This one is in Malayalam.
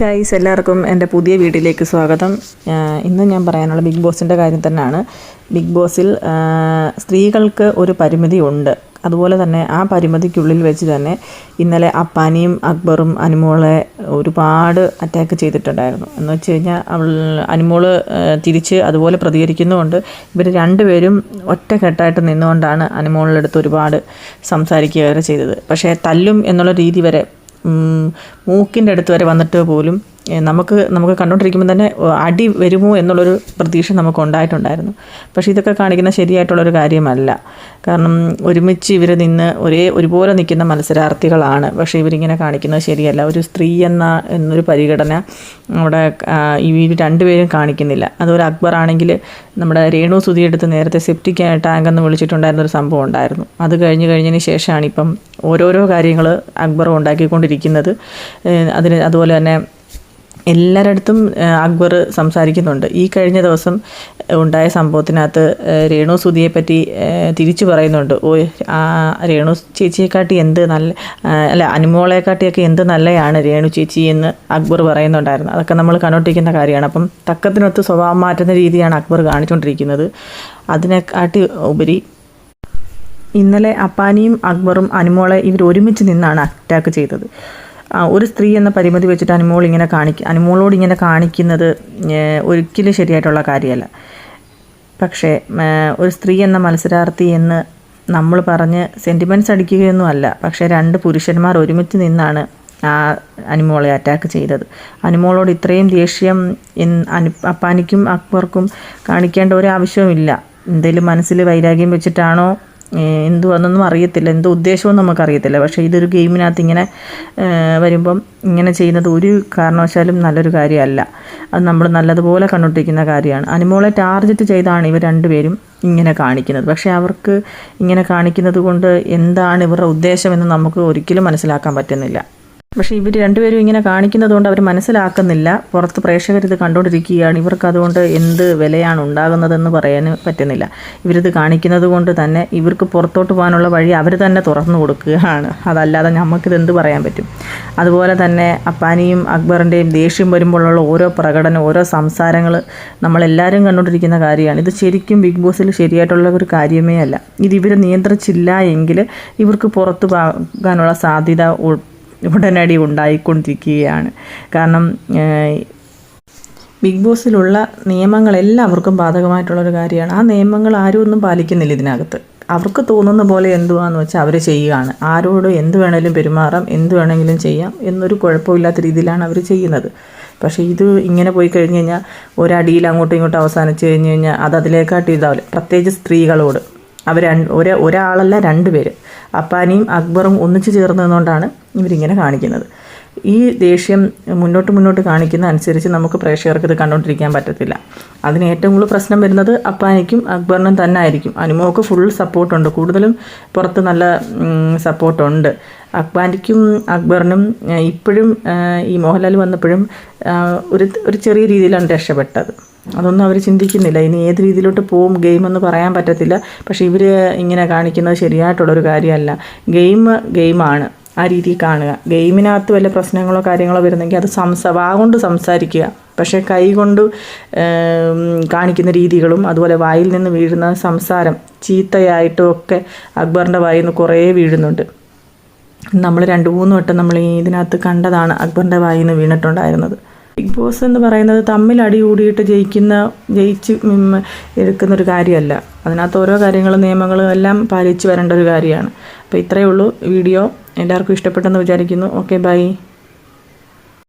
ഗൈസ് എല്ലാവർക്കും എന്റെ പുതിയ വീട്ടിലേക്ക് സ്വാഗതം. ഇന്ന് ഞാൻ പറയാനുള്ള ബിഗ് ബോസിന്റെ കാര്യം തന്നെയാണ്. ബിഗ് ബോസിൽ സ്ത്രീകൾക്ക് ഒരു പരിമിതി ഉണ്ട്. അതുപോലെ തന്നെ ആ പരിമിതിക്കുള്ളിൽ വെച്ച് തന്നെ ഇന്നലെ അപ്പാനിയും അക്ബറും അനുമോളെ ഒരുപാട് അറ്റാക്ക് ചെയ്തിട്ടുണ്ടായിരുന്നു. എന്ന് വെച്ച് കഴിഞ്ഞാൽ അവൾ അനുമോൾ തിരിച്ച് അതുപോലെ പ്രതികരിക്കുന്നുമുണ്ട്. ഇവർ രണ്ടുപേരും ഒറ്റക്കെട്ടായിട്ട് നിന്നുകൊണ്ടാണ് അനുമോളിന്റെ അടുത്ത് ഒരുപാട് സംസാരിക്കുക വരെ ചെയ്തത്. പക്ഷേ തല്ലും എന്നുള്ള രീതി വരെ മൂക്കിന്റെ അടുത്ത് വരെ വന്നിട്ട് പോലും നമുക്ക് നമുക്ക് കണ്ടുകൊണ്ടിരിക്കുമ്പോൾ തന്നെ അടി വരുമോ എന്നുള്ളൊരു പ്രതീക്ഷ നമുക്ക് ഉണ്ടായിട്ടുണ്ടായിരുന്നു പക്ഷേ ഇതൊക്കെ കാണിക്കുന്ന ശരിയായിട്ടുള്ളൊരു കാര്യമല്ല. കാരണം ഒരുമിച്ച് ഇവർ നിന്ന് ഒരേ ഒരുപോലെ നിൽക്കുന്ന മത്സരാർത്ഥികളാണ്. പക്ഷേ ഇവരിങ്ങനെ കാണിക്കുന്നത് ശരിയല്ല. ഒരു സ്ത്രീ എന്ന എന്നൊരു പരിഗണന അവിടെ ഈ രണ്ടുപേരും കാണിക്കുന്നില്ല. അതുപോലെ അക്ബർ ആണെങ്കിൽ നമ്മുടെ രേണു സുധി എടുത്ത് നേരത്തെ സെപ്റ്റിക് ടാങ്ക് എന്ന് വിളിച്ചിട്ടുണ്ടായിരുന്ന ഒരു സംഭവം ഉണ്ടായിരുന്നു. അത് കഴിഞ്ഞ് കഴിഞ്ഞതിന് ശേഷമാണ് ഇപ്പം ഓരോരോ കാര്യങ്ങൾ അക്ബർ ഉണ്ടാക്കിക്കൊണ്ടിരിക്കുന്നത്. അതിന് അതുപോലെ തന്നെ എല്ലാവരടുത്തും അടുത്തും അക്ബർ സംസാരിക്കുന്നുണ്ട്. ഈ കഴിഞ്ഞ ദിവസം ഉണ്ടായ സംഭവത്തിനകത്ത് രേണു സുധിയെ പറ്റി തിരിച്ചു പറയുന്നുണ്ട്. ഓ രേണു ചേച്ചിയെക്കാട്ടി എന്ത് നല്ല അല്ല അനുമോളെക്കാട്ടിയൊക്കെ എന്ത് നല്ലയാണ് രേണു ചേച്ചി എന്ന് അക്ബർ പറയുന്നുണ്ടായിരുന്നു. അതൊക്കെ നമ്മൾ കണ്ടോണ്ടിരിക്കുന്ന കാര്യമാണ്. അപ്പം തക്കത്തിനൊത്ത് സ്വഭാവം മാറ്റുന്ന രീതിയാണ് അക്ബർ കാണിച്ചുകൊണ്ടിരിക്കുന്നത്. അതിനെക്കാട്ടി ഉപരി ഇന്നലെ അപ്പാനിയും അക്ബറും അനുമോളെ ഇവർ ഒരുമിച്ച് നിന്നാണ് അറ്റാക്ക് ചെയ്തത്. ഒരു സ്ത്രീ എന്ന പരിമിതി വെച്ചിട്ട് അനുമോൾ ഇങ്ങനെ കാണിക്കുക അനുമോളോട് ഇങ്ങനെ കാണിക്കുന്നത് ഒരിക്കലും ശരിയായിട്ടുള്ള കാര്യമല്ല. പക്ഷേ ഒരു സ്ത്രീ എന്ന മത്സരാർത്ഥി എന്ന് നമ്മൾ പറഞ്ഞ് സെന്റിമെന്റ്സ് അടിക്കുകയൊന്നും അല്ല. പക്ഷേ രണ്ട് പുരുഷന്മാർ ഒരുമിച്ച് നിന്നാണ് ആ അനുമോളെ അറ്റാക്ക് ചെയ്തത്. അനുമോളോട് ഇത്രയും ദേഷ്യം അനു അപ്പാനിക്കും അക്ബർക്കും കാണിക്കേണ്ട ഒരു ആവശ്യവുമില്ല. എന്തെങ്കിലും മനസ്സിൽ വൈരാഗ്യം വെച്ചിട്ടാണോ ഏഹ് എന്തുവാന്നൊന്നും അറിയത്തില്ല. എന്തോ ഉദ്ദേശവും നമുക്കറിയത്തില്ല. പക്ഷേ ഇതൊരു ഗെയിമിനകത്ത് ഇങ്ങനെ വരുമ്പം ഇങ്ങനെ ചെയ്യുന്നത് ഒരു കാരണവശാലും നല്ലൊരു കാര്യമല്ല. അത് നമ്മൾ നല്ലതുപോലെ കണ്ടുപിടിക്കുന്ന കാര്യമാണ്. അനുമോളെ ടാർഗറ്റ് ചെയ്താണ് ഇവർ രണ്ടുപേരും ഇങ്ങനെ കാണിക്കുന്നത്. പക്ഷേ അവർക്ക് ഇങ്ങനെ കാണിക്കുന്നത് കൊണ്ട് എന്താണ് ഇവരുടെ ഉദ്ദേശമെന്ന് നമുക്ക് ഒരിക്കലും മനസ്സിലാക്കാൻ പറ്റുന്നില്ല. പക്ഷേ ഇവർ രണ്ടുപേരും ഇങ്ങനെ കാണിക്കുന്നതുകൊണ്ട് അവർ മനസ്സിലാക്കുന്നില്ല. പുറത്ത് പ്രേക്ഷകർ ഇത് കണ്ടുകൊണ്ടിരിക്കുകയാണ്. ഇവർക്ക് അതുകൊണ്ട് എന്ത് വിലയാണ് ഉണ്ടാകുന്നതെന്ന് പറയാൻ പറ്റുന്നില്ല. ഇവരിത് കാണിക്കുന്നത് കൊണ്ട് തന്നെ ഇവർക്ക് പുറത്തോട്ട് പോകാനുള്ള വഴി അവർ തന്നെ തുറന്നു കൊടുക്കുകയാണ്. അതല്ലാതെ നമുക്കിത് എന്ത് പറയാൻ പറ്റും? അതുപോലെ തന്നെ അപ്പാനിയും അക്ബറിന്റെയും ദേഷ്യം വരുമ്പോഴുള്ള ഓരോ പ്രകടനം ഓരോ സംസാരങ്ങൾ നമ്മളെല്ലാവരും കണ്ടുകൊണ്ടിരിക്കുന്ന കാര്യമാണ്. ഇത് ശരിക്കും ബിഗ് ബോസിൽ ശരിയായിട്ടുള്ള ഒരു കാര്യമേ അല്ല. ഇത് ഇവർ നിയന്ത്രിച്ചില്ല എങ്കിൽ ഇവർക്ക് പുറത്തു പോകാനുള്ള സാധ്യത ഉടനടി ഉണ്ടായിക്കൊണ്ടിരിക്കുകയാണ്. കാരണം ബിഗ് ബോസിലുള്ള നിയമങ്ങൾ എല്ലാവർക്കും ബാധകമായിട്ടുള്ളൊരു കാര്യമാണ്. ആ നിയമങ്ങൾ ആരും ഒന്നും പാലിക്കുന്നില്ല ഇതിനകത്ത്. അവർക്ക് തോന്നുന്ന പോലെ എന്തുവാന്ന് വെച്ചാൽ അവർ ചെയ്യുകയാണ്. ആരോട് എന്ത് വേണമെങ്കിലും പെരുമാറാം എന്ത് വേണമെങ്കിലും ചെയ്യാം എന്നൊരു കുഴപ്പമില്ലാത്ത രീതിയിലാണ് അവർ ചെയ്യുന്നത്. പക്ഷേ ഇത് ഇങ്ങനെ പോയി കഴിഞ്ഞ് കഴിഞ്ഞാൽ ഒരടിയിൽ അങ്ങോട്ടും ഇങ്ങോട്ടും അവസാനിച്ച് കഴിഞ്ഞ് കഴിഞ്ഞാൽ അത് അതിലേക്കാട്ട് ഇതാവില്ല പ്രത്യേകിച്ച് സ്ത്രീകളോട്. അവർ ഒരേ ഒരാളല്ല രണ്ട് പേര്. അപ്പാനിയും അക്ബറും ഒന്നിച്ചു ചേർന്നതുകൊണ്ടാണ് ഇവരിങ്ങനെ കാണിക്കുന്നത്. ഈ ദേഷ്യം മുന്നോട്ട് മുന്നോട്ട് കാണിക്കുന്ന അനുസരിച്ച് നമുക്ക് പ്രേക്ഷകർക്ക് ഇത് കണ്ടുകൊണ്ടിരിക്കാൻ പറ്റത്തില്ല. അതിന് ഏറ്റവും കൂടുതൽ പ്രശ്നം വരുന്നത് അപ്പാനിക്കും അക്ബറിനും തന്നെ ആയിരിക്കും. അനുമോക്ക് ഫുൾ സപ്പോർട്ടുണ്ട് കൂടുതലും പുറത്ത് നല്ല സപ്പോർട്ടുണ്ട് അക്ബാനിക്കും അക്ബറിനും ഇപ്പോഴും ഈ മോഹൻലാൽ വന്നപ്പോഴും ഒരു ഒരു ചെറിയ രീതിയിലാണ് രക്ഷപ്പെട്ടത്. അതൊന്നും അവർ ചിന്തിക്കുന്നില്ല. ഇനി ഏത് രീതിയിലോട്ട് പോവും ഗെയിം എന്ന് പറയാൻ പറ്റത്തില്ല. പക്ഷേ ഇവർ ഇങ്ങനെ കാണിക്കുന്നത് ശരിയായിട്ടുള്ളൊരു കാര്യമല്ല. ഗെയിം ഗെയിമാണ്. ആ രീതിയിൽ കാണുക. ഗെയിമിനകത്ത് വല്ല പ്രശ്നങ്ങളോ കാര്യങ്ങളോ വരുന്നെങ്കിൽ അത് സംസ വാ കൊണ്ട് സംസാരിക്കുക. പക്ഷേ കൈകൊണ്ട് കാണിക്കുന്ന രീതികളും അതുപോലെ വായിൽ നിന്ന് വീഴുന്ന സംസാരം ചീത്തയായിട്ടും ഒക്കെ അക്ബറിന്റെ വായിൽ നിന്ന് കുറേ വീഴുന്നുണ്ട്. നമ്മൾ രണ്ട് മൂന്ന് വട്ടം നമ്മൾ ഇതിനകത്ത് കണ്ടതാണ് അക്ബറിന്റെ വായിൽ നിന്ന് വീണിട്ടുണ്ടായിരുന്നത്. ബിഗ് ബോസ് എന്ന് പറയുന്നത് തമ്മിൽ അടി കൂടിയിട്ട് ജയിക്കുന്ന ജയിച്ച് എടുക്കുന്ന ഒരു കാര്യമല്ല. അതിനകത്ത് ഓരോ കാര്യങ്ങളും നിയമങ്ങളും എല്ലാം പാലിച്ചു വരേണ്ട ഒരു കാര്യമാണ്. അപ്പോൾ ഇത്രയേ ഉള്ളൂ വീഡിയോ. എല്ലാവർക്കും ഇഷ്ടപ്പെട്ടെന്ന് വിചാരിക്കുന്നു. Okay bye.